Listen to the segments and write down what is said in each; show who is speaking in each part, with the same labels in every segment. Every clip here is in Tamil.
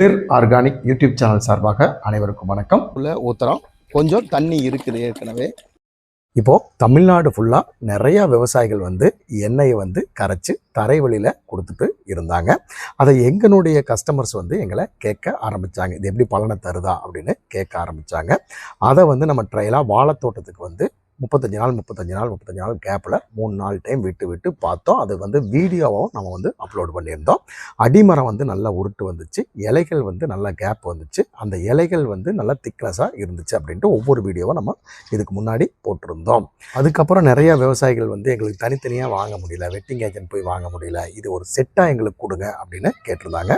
Speaker 1: கிளிர் ஆர்கானிக் யூடியூப் சேனல் சார்பாக அனைவருக்கும் வணக்கம்.
Speaker 2: உள்ள ஊத்துறோம். கொஞ்சம் தண்ணி இருக்குது ஏற்கனவே.
Speaker 1: இப்போ தமிழ்நாடு ஃபுல்லாக நிறைய விவசாயிகள் வந்து எண்ணெயை வந்து கரைச்சு தரை வழியில் கொடுத்துட்டு இருந்தாங்க. அதை எங்களுடைய கஸ்டமர்ஸ் வந்து எங்களை கேட்க ஆரம்பிச்சாங்க. இது எப்படி பலனை தருதா அப்படின்னு கேட்க ஆரம்பிச்சாங்க. அதை வந்து நம்ம ட்ரையலாக வாழைத்தோட்டத்துக்கு வந்து முப்பத்தஞ்சு நாள் முப்பத்தஞ்சு நாள் முப்பத்தஞ்சு நாள் கேப்பில் மூணு நாலு டைம் விட்டு விட்டு பார்த்தோம். அது வந்து வீடியோவாகவும் நம்ம வந்து அப்லோட் பண்ணியிருந்தோம். அடிமரம் வந்து நல்லா உருட்டு வந்துச்சு. இலைகள் வந்து நல்லா கேப் வந்துச்சு. அந்த இலைகள் வந்து நல்லா திக்னஸாக இருந்துச்சு அப்படின்ட்டு ஒவ்வொரு வீடியோவை நம்ம இதுக்கு முன்னாடி போட்டிருந்தோம். அதுக்கப்புறம் நிறைய விவசாயிகள் வந்து எங்களுக்கு தனித்தனியாக வாங்க முடியல வெட்டிங் ஏஜென்ட் போய் வாங்க முடியல இது ஒரு செட்டாக எங்களுக்கு கொடுங்க அப்படின்னு கேட்டிருந்தாங்க.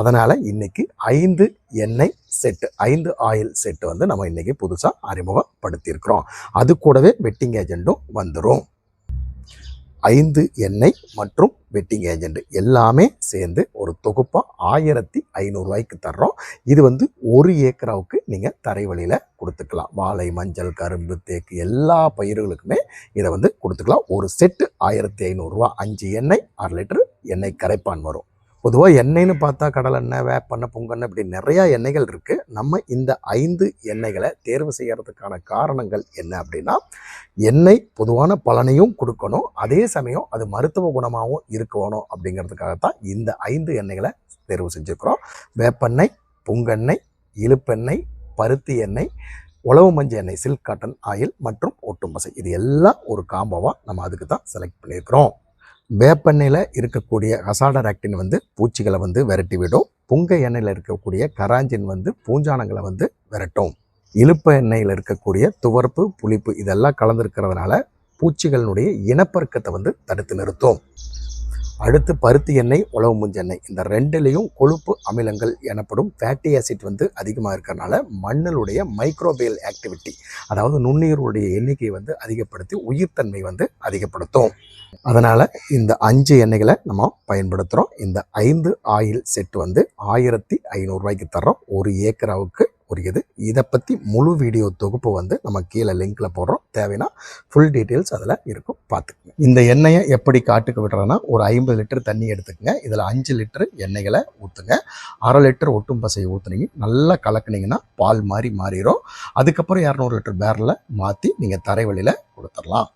Speaker 1: அதனால் இன்றைக்கி ஐந்து எண்ணெய் செட்டு ஐந்து ஆயில் செட்டு வந்து நம்ம இன்னைக்கு புதுசாக அறிமுகப்படுத்தியிருக்கிறோம். அது கூடவே வெட்டிங் ஏஜென்ட்டும் வந்துடும் ஐந்து எண்ணெய் மற்றும் வெட்டிங் ஏஜெண்ட் எல்லாமே சேர்ந்து ஒரு தொகுப்பாக ஆயிரத்தி ஐநூறுரூவாய்க்கு தர்றோம். இது வந்து ஒரு ஏக்கராவுக்கு நீங்கள் தரை வழியில் கொடுத்துக்கலாம். வாழை மஞ்சள் கரும்பு தேக்கு எல்லா பயிர்களுக்குமே இதை வந்து கொடுத்துக்கலாம். ஒரு செட்டு ஆயிரத்தி ஐநூறுரூவா அஞ்சு எண்ணெய் அரை லிட்டரு எண்ணெய் கரைப்பான் வரும். பொதுவாக எண்ணெய்னு பார்த்தா கடலெண்ணெய் வேப்பெண்ணெய் பொங்கெண்ணெய் இப்படி நிறையா எண்ணெய்கள் இருக்குது நம்ம இந்த ஐந்து எண்ணெய்களை தேர்வு செய்கிறதுக்கான காரணங்கள் என்ன அப்படின்னா எண்ணெய் பொதுவான பலனையும் கொடுக்கணும். அதே சமயம் அது மருத்துவ குணமாகவும் இருக்கணும் அப்படிங்கிறதுக்காகத்தான் இந்த ஐந்து எண்ணெய்களை தேர்வு செஞ்சுருக்கிறோம். வேப்பெண்ணெய் பொங்கெண்ணெய் இழுப்பெண்ணெய் பருத்தி எண்ணெய் உழவு மஞ்சள் எண்ணெய் சில்க் காட்டன் ஆயில் மற்றும் ஒட்டும்பசை இது எல்லாம் ஒரு காம்போவாக நம்ம அதுக்கு தான் செலக்ட் பண்ணியிருக்கிறோம். வேப்பெண்ணெயில் இருக்கக்கூடிய அசாடராக்டின் வந்து பூச்சிகளை வந்து விரட்டி விடும் புங்க எண்ணெயில் இருக்கக்கூடிய கராஞ்சின் வந்து பூஞ்சானங்களை வந்து விரட்டும். இழுப்ப எண்ணெயில் இருக்கக்கூடிய துவர்ப்பு புளிப்பு இதெல்லாம் கலந்துருக்கிறதுனால பூச்சிகளினுடைய இனப்பெருக்கத்தை வந்து தடுத்து நிறுத்தும். அடுத்து பருத்தி எண்ணெய் உழவு முஞ்செண்ணெய் இந்த ரெண்டுலேயும் கொழுப்பு அமிலங்கள் எனப்படும் ஃபேட்டி ஆசிட் வந்து அதிகமாக இருக்கிறனால மண்ணினுடைய மைக்ரோபியல் ஆக்டிவிட்டி அதாவது நுண்ணுயிர்களுடைய எண்ணிக்கையை வந்து அதிகப்படுத்தி உயிர்த்தன்மை வந்து அதிகப்படுத்தும். அதனால் இந்த அஞ்சு எண்ணெய்களை நம்ம பயன்படுத்துகிறோம் இந்த ஐந்து ஆயில் செட் வந்து ஆயிரத்தி ஐநூறுரூவாய்க்கு தர்றோம். ஒரு ஏக்கராவுக்கு உரியது இதை பற்றி முழு வீடியோ தொகுப்பு வந்து நம்ம கீழே லிங்க்கில் போடுறோம். தேவைன்னா ஃபுல் டீட்டெயில்ஸ் அதில் இருக்கும். பார்த்துக்குங்க இந்த எண்ணெயை எப்படி காட்டுக்கு விடுறோன்னா ஒரு ஐம்பது லிட்டர் தண்ணி எடுத்துக்கங்க. இதில் அஞ்சு லிட்டர் எண்ணெய்களை ஊற்றுங்க அரை லிட்டர் ஒட்டும் பசையை ஊற்றுனீங்க நல்லா கலக்குனீங்கன்னா பால் மாதிரி மாறிடும் அதுக்கப்புறம் இரநூறு லிட்டர் பேரலில் மாற்றி நீங்கள் தரை வழியில் கொடுத்துடலாம்.